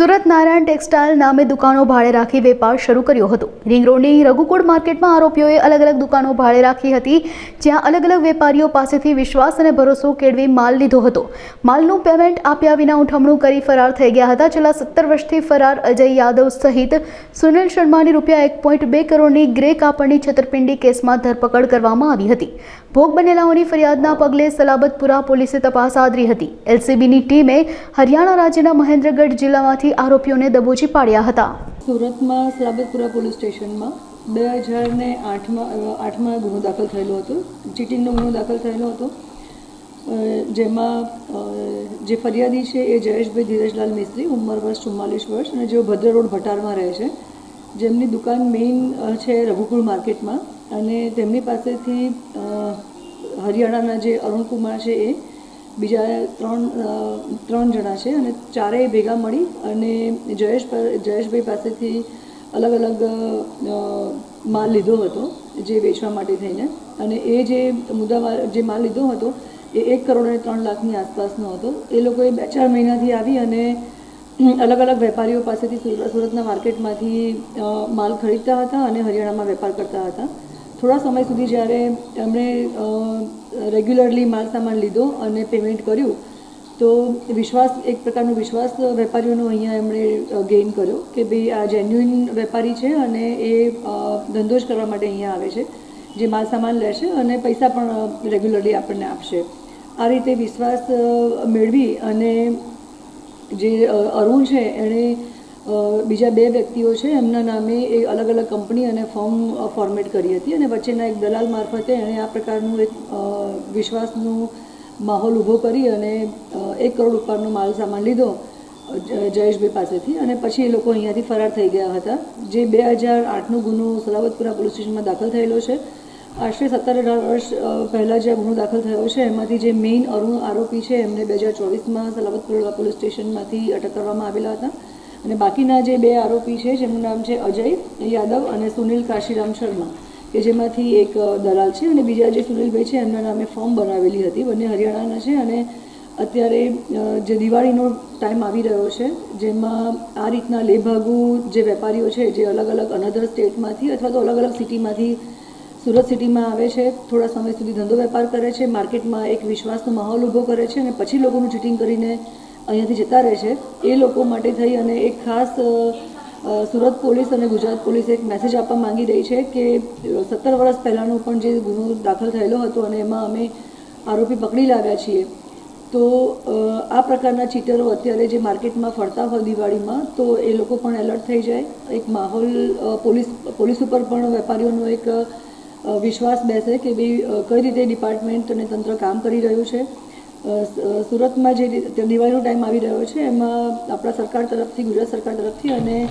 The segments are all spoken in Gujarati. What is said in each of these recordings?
સુરત નારાયણ ટેક્સટાઇલ નામે દુકાનો ભાડે રાખી વેપાર શરૂ કર્યો હતો. રિંગ રોડની રઘુકુળ માર્કેટમાં આરોપીઓએ અલગ અલગ દુકાનો ભાડે રાખી હતી, જ્યાં અલગ અલગ વેપારીઓ પાસેથી વિશ્વાસ અને ભરોસો કેળવી માલ લીધો હતો. માલનું પેમેન્ટ આપ્યા વિના ઉઠમણું કરી ફરાર થઈ ગયા હતા. છેલ્લા સત્તર વર્ષથી ફરાર અજય યાદવ સહિત સુનિલ શર્માની રૂપિયા એક પોઈન્ટ બે કરોડની ગ્રે કાપડની છેતરપિંડી કેસમાં ધરપકડ કરવામાં આવી હતી. ભોગ બનેલાઓની ફરિયાદના પગલે સલાબતપુરા પોલીસે તપાસ આદરી હતી. એલસીબીની ટીમે હરિયાણા રાજ્યના મહેન્દ્રગઢ જિલ્લામાંથી આરોપીઓને દબોચી પાડ્યા હતા. સુરતમાં સલાબતપુરા પોલીસ સ્ટેશનમાં બે હજાર ને આઠમાં આઠમાં ગુનો દાખલ થયેલો હતો. ચીટિંગનો ગુનો દાખલ થયેલો હતો. જેમાં જે ફરિયાદી છે એ જયેશભાઈ ધીરજલાલ મિસ્ત્રી, ઉંમર વર્ષ ચુમ્માલીસ વર્ષ અને જેઓ ભદ્ર રોડ ભટારમાં રહે છે. જેમની દુકાન મેઇન છે રઘુકુળ માર્કેટમાં અને તેમની પાસેથી હરિયાણાના જે અરુણકુમાર છે એ બીજા ત્રણ ત્રણ જણા છે અને ચારેય ભેગા મળી અને જયેશ જયેશભાઈ પાસેથી અલગ અલગ માલ લીધો હતો જે વેચવા માટે થઈને. અને એ જે મુદ્દાવાર, જે માલ લીધો હતો એ એક કરોડ અને ત્રણ લાખની આસપાસનો હતો. એ લોકોએ બે ચાર મહિનાથી આવી અને અલગ અલગ વેપારીઓ પાસેથી સુરત સુરતના માર્કેટમાંથી માલ ખરીદતા હતા અને હરિયાણામાં વેપાર કરતા હતા. થોડા સમય સુધી જ્યારે એમણે રેગ્યુલરલી માલ સામાન લીધો અને પેમેન્ટ કર્યું, તો વિશ્વાસ, એક પ્રકારનો વિશ્વાસ વેપારીઓનો અહીંયા એમણે ગેઇન કર્યો કે ભાઈ આ જેન્યુઇન વેપારી છે અને એ ધંધો જ કરવા માટે અહીંયા આવે છે, જે માલ સામાન લેશે અને પૈસા પણ રેગ્યુલરલી આપણને આપશે. આ રીતે વિશ્વાસ મેળવી અને જે અરુણ છે, એણે બીજા બે વ્યક્તિઓ છે, એમના નામે એ અલગ અલગ કંપની અને ફોર્મ ફોર્મેટ કરી હતી અને વચ્ચેના એક દલાલ મારફતે એણે આ પ્રકારનું એક વિશ્વાસનું માહોલ ઊભો કરી અને એક કરોડ ઉપરનો માલ સામાન લીધો જયેશભાઈ પાસેથી અને પછી એ લોકો અહીંયાથી ફરાર થઈ ગયા હતા, જે બે હજાર આઠનો ગુનો સલાવતપુરા પોલીસ સ્ટેશનમાં દાખલ થયેલો છે. આશરે સત્તર અઢાર વર્ષ પહેલાં જે ગુનો દાખલ થયો છે, એમાંથી જે મેઇન અરુણ આરોપી છે, એમને બે હજાર ચોવીસમાં સલાવતપુરા પોલીસ સ્ટેશનમાંથી અટક કરવામાં આવેલા હતા. અને બાકીના જે બે આરોપી છે, જેમનું નામ છે અજય યાદવ અને સુનિલ કાશીરામ શર્મા, કે જેમાંથી એક દલાલ છે અને બીજા જે સુનિલભાઈ છે, એમના નામે ફોર્મ બનાવેલી હતી. બંને હરિયાણાના છે અને અત્યારે જે દિવાળીનો ટાઈમ આવી રહ્યો છે, જેમાં આ રીતના લેભાગુ જે વેપારીઓ છે, જે અલગ અલગ અનધર સ્ટેટમાંથી અથવા તો અલગ અલગ સિટીમાંથી સુરત સિટીમાં આવે છે, થોડા સમય સુધી ધંધો વેપાર કરે છે, માર્કેટમાં એક વિશ્વાસનો માહોલ ઊભો કરે છે અને પછી લોકોનું ચીટિંગ કરીને અહીંયાથી જતા રહે છે. એ લોકો માટે થઈ અને એક ખાસ સુરત પોલીસ અને ગુજરાત પોલીસ એક મેસેજ આપવા માંગી રહી છે કે સત્તર વર્ષ પહેલાંનો પણ જે ગુનો દાખલ થયેલો હતો અને એમાં અમે આરોપી પકડી લાવ્યા છીએ, તો આ પ્રકારના ચીટરો અત્યારે જે માર્કેટમાં ફરતા હોય દિવાળીમાં, તો એ લોકો પણ એલર્ટ થઈ જાય. એક માહોલ પોલીસ પોલીસ ઉપર પણ વેપારીઓનો એક વિશ્વાસ બેસે કે ભાઈ કઈ રીતે ડિપાર્ટમેન્ટ અને તંત્ર કામ કરી રહ્યું છે. સુરતમાં જે દિવાળીનો ટાઈમ આવી રહ્યો છે, એમાં આપણા સરકાર તરફથી, ગુજરાત સરકાર તરફથી અને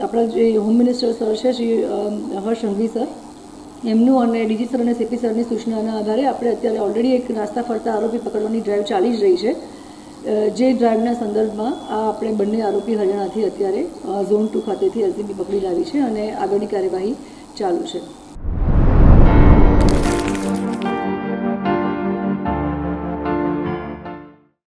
આપણા જે હોમ મિનિસ્ટર સર છે, શ્રી હર્ષ સંઘવી સર, એમનું અને ડીજી સર અને સીપી સરની સૂચનાના આધારે આપણે અત્યારે ઓલરેડી એક નાસ્તા ફરતા આરોપી પકડવાની ડ્રાઈવ ચાલી જ રહી છે. જે ડ્રાઈવના સંદર્ભમાં આ આપણે બંને આરોપી હરિયાણાથી અત્યારે ઝોન ટુ ખાતેથી એલસીબી પકડી લાવી છે અને આગળની કાર્યવાહી ચાલુ છે.